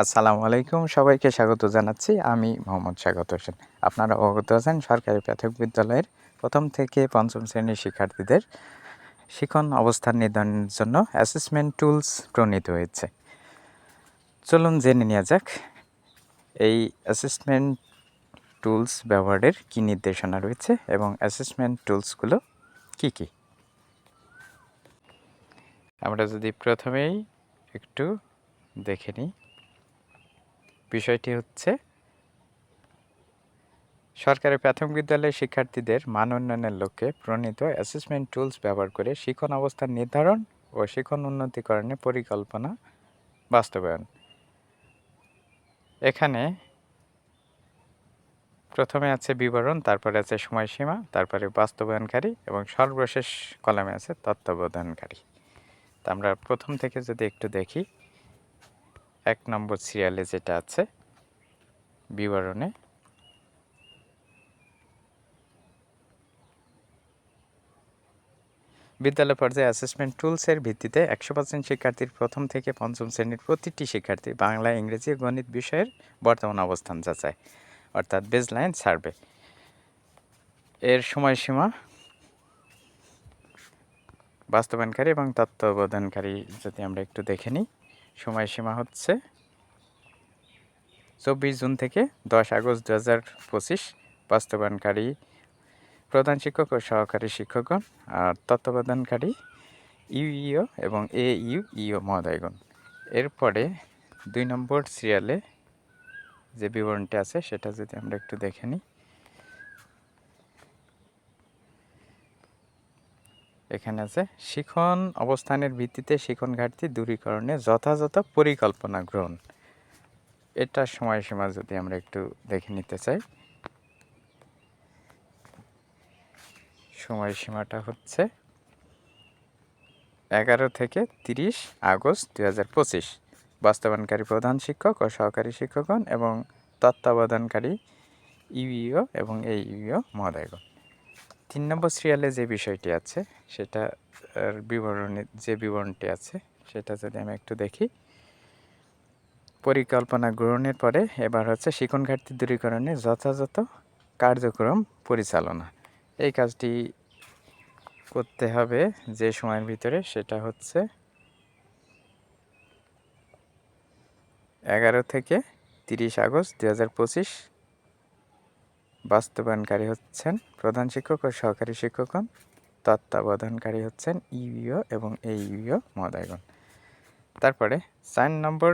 আসসালামু আলাইকুম। সবাইকে স্বাগত জানাচ্ছি। আমি মোহাম্মদ স্বাগত হোসেন। আপনারা অবগত আছেন, সরকারি প্রাথমিক বিদ্যালয়ের প্রথম থেকে পঞ্চম শ্রেণির শিক্ষার্থীদের শিখন অবস্থান নির্ধারণের জন্য অ্যাসেসমেন্ট টুলস প্রণীত হয়েছে। চলুন জেনে নেওয়া যাক, এই অ্যাসেসমেন্ট টুলস ব্যবহারের কী নির্দেশনা রয়েছে এবং অ্যাসেসমেন্ট টুলসগুলো কি কি? আমরা যদি প্রথমেই একটু দেখে নিই। বিষয়টি হচ্ছে, সরকারি প্রাথমিক বিদ্যালয়ের শিক্ষার্থীদের মান উন্নয়নের লক্ষ্যে প্রণীত অ্যাসেসমেন্ট টুলস ব্যবহার করে শিক্ষণ অবস্থান নির্ধারণ ও শিক্ষণ উন্নতিকরণের পরিকল্পনা বাস্তবায়ন। এখানে প্রথমে আছে বিবরণ, তারপরে আছে সময়সীমা, তারপরে বাস্তবায়নকারী এবং সর্বশেষ কলামে আছে তত্ত্বাবধানকারী। তা আমরা প্রথম থেকে যদি একটু দেখি এক নম্বর সিরিয়ালে যেটা আছে, বিবরণে। বিদ্যালয় পর্যায়ে অ্যাসেসমেন্ট টুলসের ভিত্তিতে একশো পার্সেন্ট শিক্ষার্থীর প্রথম থেকে পঞ্চম শ্রেণির প্রতিটি শিক্ষার্থী বাংলা, ইংরেজি গণিত বিষয়ের বর্তমান অবস্থান যাচাই, অর্থাৎ বেজলাইন সার্ভে এর সময়সীমা বাস্তবায়নকারী এবং তত্ত্বাবধানকারী যদি আমরা একটু দেখে নিই। সময়সীমা হচ্ছে চব্বিশ জুন থেকে দশ আগস্ট দু হাজার পঁচিশ। বাস্তবায়নকারী প্রধান শিক্ষক ও সহকারী শিক্ষকগণ আর তত্ত্বাবধানকারী ইউইও এবং এ ইউ ইও মহোদয়গণ। এরপরে দুই নম্বর সিরিয়ালে যে বিবরণটি আছে সেটা যদি আমরা একটু দেখে নিই। এখানে আছে, শিখন অবস্থানের ভিত্তিতে শিখন ঘাটতি দূরীকরণে যথাযথ পরিকল্পনা গ্রহণ। এটার সময়সীমা যদি আমরা একটু দেখে নিতে চাই। সময়সীমাটা হচ্ছে এগারো থেকে তিরিশ আগস্ট দুই হাজার পঁচিশ। বাস্তবায়নকারী প্রধান শিক্ষক ও সহকারী শিক্ষকগণ এবং তত্ত্বাবধানকারী ইউইও এবং এই ইউইও মহোদয়গণ। তিন নম্বর সিরিয়ালে যে বিষয়টি আছে, সেটা বিবরণী, যে বিবরণটি আছে, সেটা যদি আমি একটু দেখি। পরিকল্পনা গ্রহণের পরে এবার হচ্ছে শিখন ঘাটতি দূরীকরণে যথাযথ কার্যক্রম পরিচালনা। এই কাজটি করতে হবে যে সময়ের ভিতরে, সেটা হচ্ছে এগারো থেকে তিরিশ আগস্ট দু হাজার পঁচিশ বাস্তবায়নকারী হচ্ছেন প্রধান শিক্ষক ও সহকারী শিক্ষকগণ, তত্ত্বাবধানকারী হচ্ছেন ইউইও এবং এই ইউইও মহোদয়গণ। তারপরে সাইন নম্বর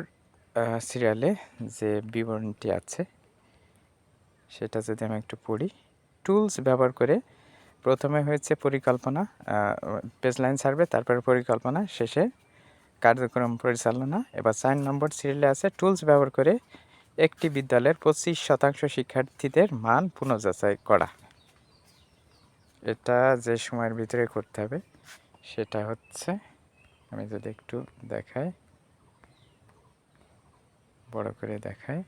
সিরিয়ালে যে বিবরণটি আছে, সেটা যদি আমি একটু পড়ি। টুলস ব্যবহার করে প্রথমে হয়েছে পরিকল্পনা পেজলাইন সার্ভে তারপরে পরিকল্পনা, শেষে কার্যক্রম পরিচালনা। এবার সাইন নম্বর সিরিয়ালে আছে টুলস ব্যবহার করে একটি বিদ্যালয়ের পঁচিশ শতাংশ শিক্ষার্থীদের মান পুনর্যাচাই করা। এটা যে সময়ের ভিতরে করতে হবে, সেটা হচ্ছে, আমি যদি একটু দেখাই, বড় করে দেখাই।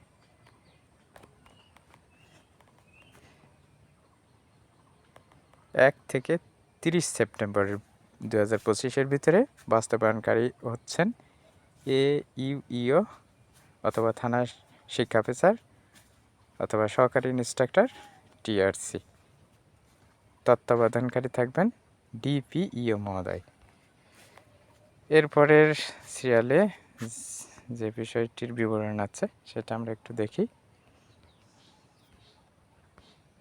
এক থেকে তিরিশ সেপ্টেম্বর দু হাজার পঁচিশের ভিতরে বাস্তবায়নকারী হচ্ছেন এ ইউইও অথবা থানা শিক্ষা অফিসার অথবা সহকারী ইন্সট্রাক্টর, টিআরসি। তত্ত্বাবধানকারী থাকবেন ডিপিইও মহোদয়। এরপরের সিরিয়ালে যে বিষয়টির বিবরণ আছে, সেটা আমরা একটু দেখি।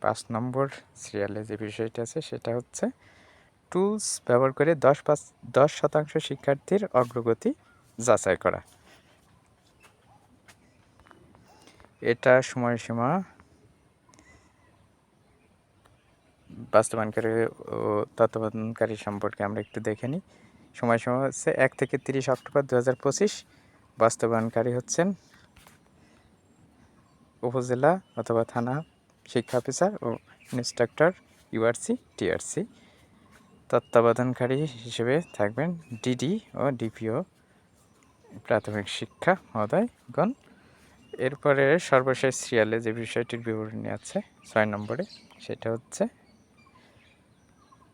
পাঁচ নম্বর সিরিয়ালে যে বিষয়টি আছে, সেটা হচ্ছে টুলস ব্যবহার করে দশ পাঁচ, দশ শতাংশ শিক্ষার্থীর অগ্রগতি যাচাই করা। এটা সময়সীমা বাস্তবায়নকারী ও তত্ত্বাবধানকারী সম্পর্কে আমরা একটু দেখে নিই। সময়সীমা হচ্ছে এক থেকে তিরিশ অক্টোবর দু হাজার পঁচিশ। বাস্তবায়নকারী হচ্ছেন উপজেলা অথবা থানা শিক্ষা অফিসার ও ইন্সট্রাক্টর ইউআরসি, টিআরসি। তত্ত্বাবধানকারী হিসেবে থাকবেন ডিডি ও ডিপিও প্রাথমিক শিক্ষা মহোদয়গণ। এরপরে সর্বশেষ সিরিয়ালে যে বিষয়টির বিবরণী আছে, ছয় নম্বরে, সেটা হচ্ছে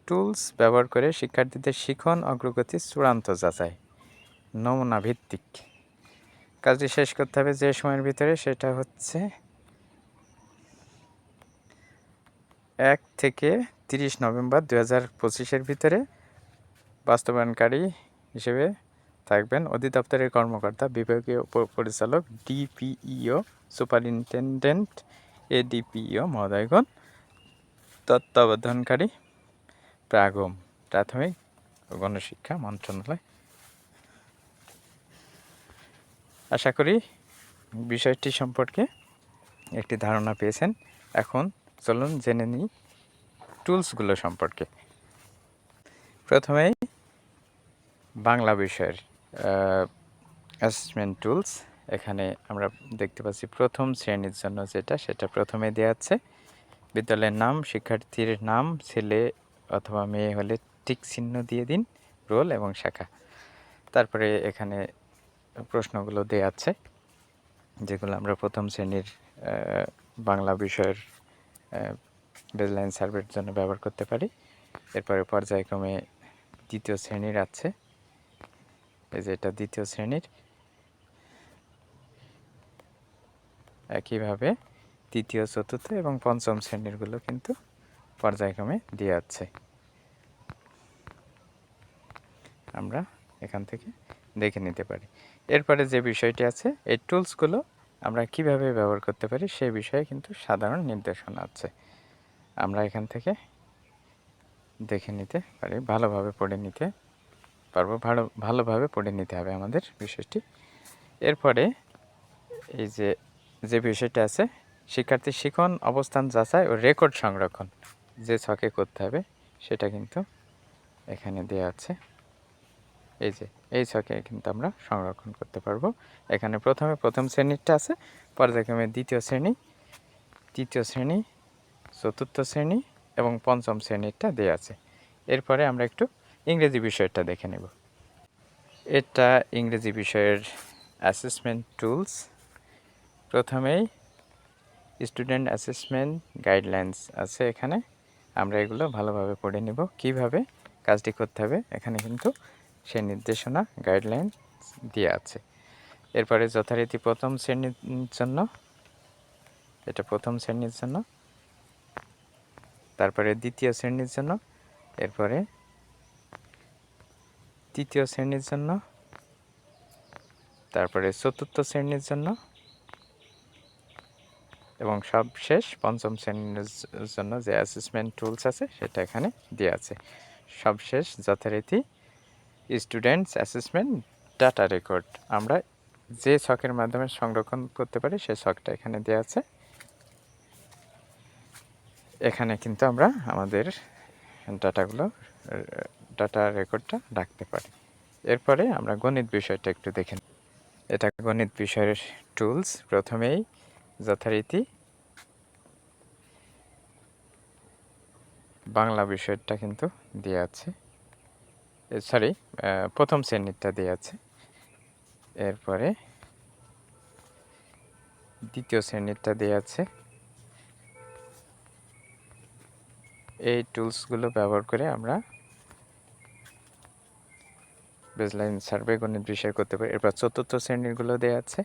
টুলস ব্যবহার করে শিক্ষার্থীদের শিখন, অগ্রগতি, চূড়ান্ত যাচাই, নমুনা ভিত্তিক। কাজটি শেষ করতে হবে যে সময়ের ভিতরে, সেটা হচ্ছে এক থেকে তিরিশ নভেম্বর দু হাজার পঁচিশের ভিতরে বাস্তবায়নকারী হিসেবে থাকবেন অধিদপ্তরের কর্মকর্তা, বিভাগীয় পরিচালক ডিপিইও, সুপারিনটেন্ডেন্ট, এডিপিইও মহোদয়গণ, তত্ত্বাবধানকারী, প্রাগম প্রাথমিক গণশিক্ষা মন্ত্রণালয়। আশা করি বিষয়টি সম্পর্কে একটি ধারণা পেয়েছেন। এখন চলুন জেনে নিই টুলসগুলো সম্পর্কে। প্রথমেই বাংলা বিষয়ের অ্যাসেসমেন্ট টুলস এখানে আমরা দেখতে পাচ্ছি প্রথম শ্রেণির জন্য যেটা, সেটা প্রথমে দেওয়া আছে। বিদ্যালয়ের নাম, শিক্ষার্থীর নাম, ছেলে অথবা মেয়ে হলে টিক চিহ্ন দিয়ে দিন রোল এবং শাখা। তারপরে এখানে প্রশ্নগুলো দেওয়া আছে, যেগুলো আমরা প্রথম শ্রেণির বাংলা বিষয়ের বেজলাইন সার্ভের জন্য ব্যবহার করতে পারি। এরপরে পর্যায়ক্রমে দ্বিতীয় শ্রেণির আছে। এই যে এটা দ্বিতীয় শ্রেণির। একইভাবে তৃতীয়, চতুর্থ এবং পঞ্চম শ্রেণীরগুলো কিন্তু পর্যায়ক্রমে দিয়ে আছে আমরা এখান থেকে দেখে নিতে পারি। এরপরে যে বিষয়টি আছে, এই টুলসগুলো আমরা কীভাবে ব্যবহার করতে পারি সেই বিষয়ে কিন্তু সাধারণ নির্দেশনা আছে। আমরা এখান থেকে দেখে নিতে পারি, ভালোভাবে পড়ে নিতে পারব ভালো, ভালোভাবে পড়ে নিতে হবে আমাদের বিষয়টি। এরপরে এই যে যে বিষয়টা আছে শিক্ষার্থীর শিখন, অবস্থান যাচাই ও রেকর্ড সংরক্ষণ, যে ছকে করতে হবে, সেটা কিন্তু এখানে দেওয়া আছে। এই যে, এই ছকে কিন্তু আমরা সংরক্ষণ করতে পারব। এখানে প্রথমে প্রথম শ্রেণীরটা আছে, পর্যায়ক্রমে দ্বিতীয় শ্রেণি, তৃতীয় শ্রেণি, চতুর্থ শ্রেণি এবং পঞ্চম শ্রেণীরটা দেওয়া আছে। এরপরে আমরা একটু ইংরেজি বিষয়টা দেখে নেব। এটা ইংরেজি বিষয়ের অ্যাসেসমেন্ট টুলস প্রথমেই স্টুডেন্ট অ্যাসেসমেন্ট গাইডলাইন্স আছে এখানে। আমরা এগুলো ভালোভাবে পড়ে নেব। কীভাবে কাজটি করতে হবে এখানে কিন্তু সেই নির্দেশনা গাইডলাইন দেওয়া আছে। এরপরে যথারীতি প্রথম শ্রেণির জন্য, এটা প্রথম শ্রেণির জন্য। তারপরে দ্বিতীয় শ্রেণির জন্য। এরপরে তৃতীয় শ্রেণির জন্য, তারপরে চতুর্থ শ্রেণির জন্য, এবং সবশেষ পঞ্চম শ্রেণির জন্য যে অ্যাসেসমেন্ট টুলস আছে সেটা এখানে দেওয়া আছে। সবশেষ যথারীতি স্টুডেন্টস অ্যাসেসমেন্ট ডাটা রেকর্ড আমরা যে ছকের মাধ্যমে সংরক্ষণ করতে পারি সে ছকটা এখানে দেওয়া আছে। এখানে কিন্তু আমরা আমাদের ডাটাগুলো ডাটা রেকর্ডটা রাখতে পারি। এরপরে আমরা গণিত বিষয়টা একটু দেখে নিই। এটা গণিত বিষয়ের টুলস প্রথমেই যথারীতি বাংলা বিষয়টা কিন্তু দেওয়া আছে। সরি প্রথম শ্রেণীরটা দেওয়া আছে। এরপরে দ্বিতীয় শ্রেণীরটা দেওয়া আছে। এই টুলসগুলো ব্যবহার করে আমরা বেসলাইন সার্ভে গণিত বিষয় করতে পারি এরপর চতুর্থ শ্রেণীরগুলো দেওয়া আছে।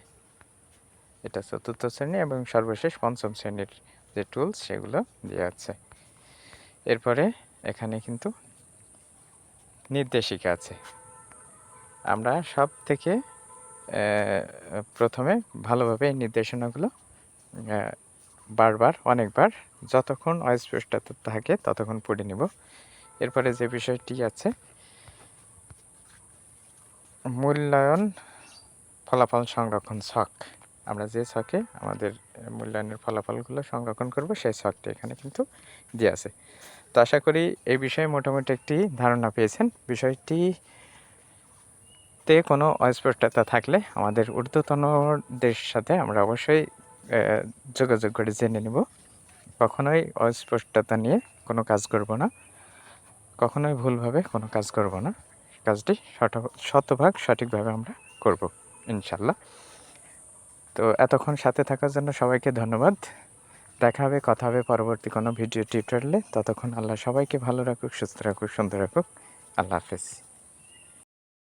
এটা চতুর্থ শ্রেণি এবং সর্বশেষ পঞ্চম শ্রেণির যে টুলস সেগুলো দেওয়া আছে। এরপরে এখানে কিন্তু নির্দেশিকা আছে। আমরা সব থেকে প্রথমে ভালোভাবে এই নির্দেশনাগুলো বারবার, অনেকবার, যতক্ষণ অস্পষ্টতা থাকে ততক্ষণ পড়ে নিব। এরপরে যে বিষয়টি আছে মূল্যায়ন ফলাফল সংরক্ষণ ছক। আমরা যে ছকে আমাদের মূল্যায়নের ফলাফলগুলো সংরক্ষণ করব, সেই ছকটি এখানে কিন্তু দিয়ে আছে। তো আশা করি এই বিষয়ে মোটামুটি একটি ধারণা পেয়েছেন। বিষয়টি তে কোনো অস্পষ্টতা থাকলে আমাদের ঊর্ধ্বতনদের সাথে আমরা অবশ্যই যোগাযোগ করে জেনে নেব। কখনোই অস্পষ্টতা নিয়ে কোনো কাজ করব না। কখনোই ভুলভাবে কোনো কাজ করব না। কাজটি শত- শতভাগ সঠিকভাবে আমরা করব, ইনশাল্লাহ। তো এতক্ষণ সাথে থাকার জন্য সবাইকে ধন্যবাদ। দেখা হবে, কথা হবে পরবর্তী কোনো ভিডিও টিউটোরিয়ালে। ততক্ষণ আল্লাহ সবাইকে ভালো রাখুক, সুস্থ রাখুক, সুন্দর রাখুক। আল্লাহ হাফেজ।